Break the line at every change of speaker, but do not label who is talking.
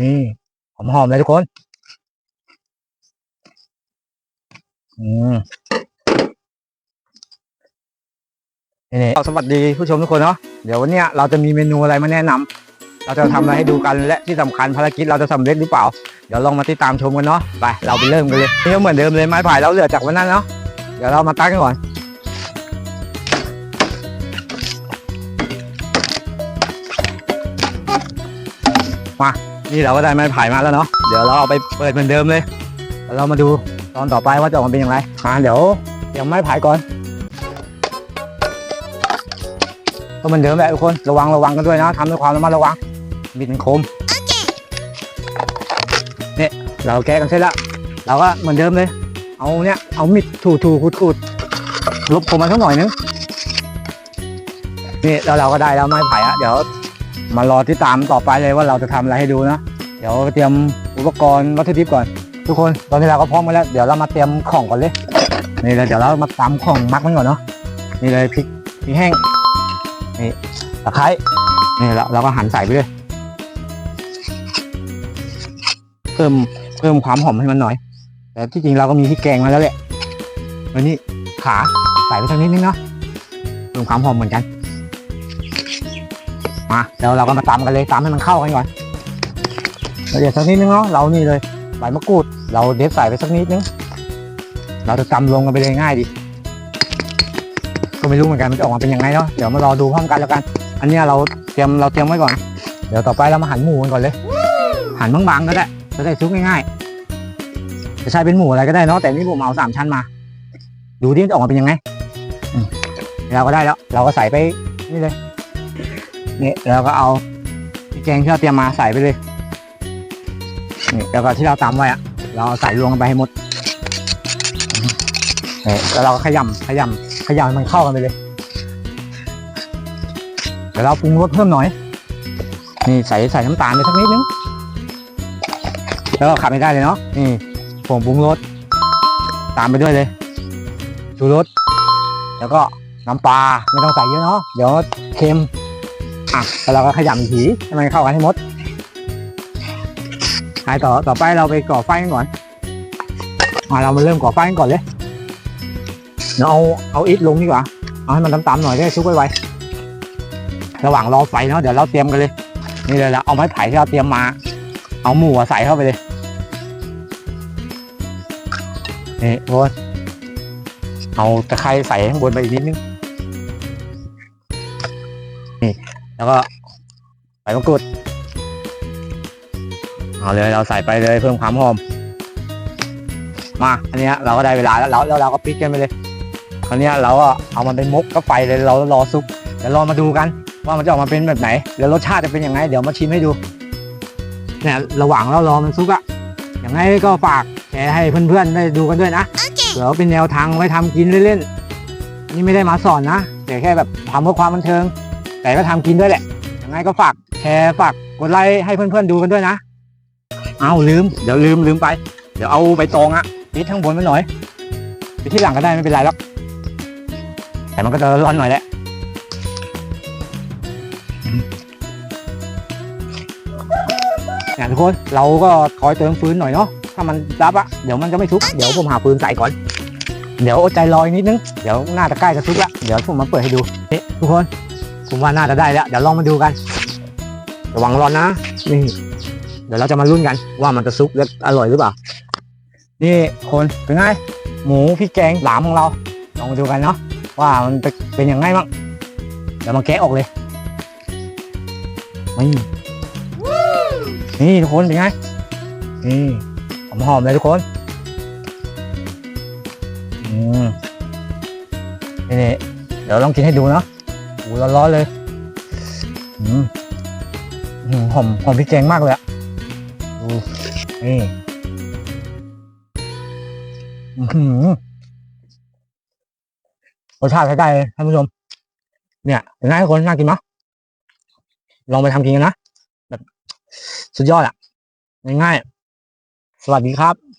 นี่หอมหอมเลยทุกคน อืมนี่สวัสดีผู้ชมทุกคนเนาะเดี๋ยววันนี้เราจะมีเมนูอะไรมาแนะนำเราจะทำอะไรให้ดูกันและที่สำคัญภารกิจเราจะสำเร็จหรือเปล่า เดี๋ยวลองมาติดตามชมกันเนาะไปเราไปเริ่มกันเลยนี่ก็เหมือนเดิมเลยไม้ไผ่เราเหลือจากวันนั้นเนาะเดี๋ยวเรามาตั้งกันก่อนมา นี่เราก็ได้ไม้ไผ่มาแล้วเนาะเดี๋ยวเราเอาไปเปิดเหมือนเดิมเลยลเรามาดูตอนต่อไปว่าจะออกมาเป็นอย่างไรอ่าเดี๋ยวเตรียมไม้ไผ่ก่อนก็เหมือนเดิมแหละทุกคนระวังระวังกันด้วยนะทำด้วยความระมัดระวังบิดมันคมเนี่ยเราแก้กันเสร็จแล้วเราก็เหมือนเดิมเลย เอาเนี่ยเอามิดถูถูขูดขูดลบคมมาสักหน่อยนึงนี่แล้วเราก็ได้แล้วไม้ไผ่อะเดี๋ยว มารอที่ตามต่อไปเลยว่าเราจะทำอะไรให้ดูนะ เดี๋ยวเตรียมอุปกรณ์วัตถุดิบก่อน ทุกคนตอนนี้เราก็พร้อมกันแล้วเดี๋ยวเรามาเตรียมของก่อนเลยนี่เลยเดี๋ยวเรามาตำของมักมันก่อนเนาะนี่เลยพริกพริกแห้งนี่ตะไคร้นี่เราเราก็หั่นใส่ไปเลยเพิ่มเพิ่มความหอมให้มันหน่อย แต่ที่จริงเราก็มีพริกแกงมาแล้วแหละแล้วนี่ขาใส่ไปสักนิดนึงเนาะเพิ่มความหอมเหมือนกัน มาแล้วเราก็มาตำกันเลยตำให้มันเข้ากันก่อนล้วเดี๋ยวสักนิดนึงเนาะเรานี่เลยใบมะกรูด เราเด็ดใส่ไปสักนิดนึงเราจะตำรวมกันไปเลยง่ายดีก็ไม่รู้เหมือนกันมันจะออกมาเป็นยังไงเนาะเดี๋ยวมารอดูพร้อมกันแล้วกัน อันนี้เราเตรียมเราเตรียมไว้ก่อน เดี๋ยวต่อไปเรามาหั่นหมูกันก่อนเลยหั่นบางๆก็ได้จะได้ซุกง่ายๆจะใช้เป็นหมูอะไรก็ได้เนาะแต่นี่ผมเอาสามชั้นมา ดูที่มันจะออกมาเป็นยังไงเราก็ได้แล้ว เราก็ใส่ไปนี่เลย นี่เราก็เอาพริกแกงที่เราเตรียมมาใส่ไปเลยนี่แล้วก็ที่เราตำไว้อะเราใส่รวมกันไปให้หมดนี่แล้วเราก็ขยำขยำขยำมันเข้ากันไปเลยเดี๋ยวเราปรุงรสเพิ่มหน่อย นี่ใส่ใส่น้ำตาลไปสักนิดนึง แล้วก็ขับไม่ได้เลยเนาะ นี่ผงปรุงรสตามไปด้วยเลยชูรส แล้วก็น้ำปลาไม่ต้องใส่เยอะเนาะ เดี๋ยวเค็ม แล้วเราก็ขยำอีกทีให้มันเข้ากันให้หมดไปต่อต่อไปเราไปก่อไฟกันก่อนมาเรามาเริ่มก่อไฟกันก่อนเลยเดี๋ยวเอาเอาอิฐลงดีกว่าเอาให้มันต่ำๆหน่อยได้ชุบไวๆระหว่างรอไฟเนาะเดี๋ยวเราเตรียมกันเลย นี่เลยละเอาไม้ไผ่ที่เราเตรียมมา เอาหมูใส่เข้าไปเลยนี่โอ้เอาตะไคร้ใส่ข้างบนไปอีกนิดนึง แล้วก็ใส่มะกรูดเอาเลยเราใส่ไปเลยเพิ่มความหอม มาอันเนี้ยเราก็ได้เวลาแล้วเราแล้วเราก็พลิกกันไปเลยคราวเนี้ยเราก็เอามันไปมกก็ไฟเลยเรารอซุปเดี๋ยวรอมาดูกัน ว่ามันจะออกมาเป็นแบบไหน แล้วรสชาติจะเป็นยังไงเดี๋ยวมาชิมให้ดูเนี่ยระหว่างเรารอมันซุกอะอย่างไรก็ฝากแชร์ให้เพื่อนๆได้ดูกันด้วยนะเดี๋ยวเป็นแนวทางไว้ทำกินเล่นๆนี่ไม่ได้มาสอนนะแต่แค่แบบทำเพื่อความบันเทิง แต่ก็ทำกินด้วยแหละยังไงก็ฝากแชร์ฝากกดไลค์ให้เพื่อนๆดูกันด้วยนะเอาลืมเดี๋ยวลืมลืมไป เดี๋ยวเอาใบตองอะปิดข้างบนไว้หน่อยไปที่หลังก็ได้ไม่เป็นไรหรอกแต่มันก็จะร้อนหน่อยแหละเนี่ยทุกคนเราก็คอยเติมฟืนหน่อยเนาะถ้ามันรับอะเดี๋ยวมันจะไม่ทุกเดี๋ยวผมหาฟืนใส่ก่อน เดี๋ยวอดใจรออีกนิดนึง เดี๋ยวหน่าจะใกล้จะทุกละเดี๋ยวผมมาเปิดให้ดูนี่ทุกคน ผมว่าน่าจะได้แล้ว เดี๋ยวลองมาดูกัน ระวังร้อนนะ นี่ เดี๋ยวเราจะมาลุ้นกัน ว่ามันจะซุกและอร่อยหรือเปล่า นี่คนเป็นไง หมูพริกแกงหลามของเรา ลองมาดูกันเนาะว่ามันเป็นยังไงบ้างเดี๋ยวมาแกะออกเลยนี่นี่ทุกคนเป็นไง นี่หอมหอมเลยทุกคนอืมนี่เดี๋ยวลองกินให้ดูเนาะ โอ้ร้อนๆเลยอืมหอมหอมพริกแกงมากเลยอะดูนี่รสชาติใช้ได้เลยท่านผู้ชม เนี่ยเป็นไงทุกคนน่ากินไหมลองไปทำกินกันนะสุดยอดอะง่ายๆสวัสดีครับ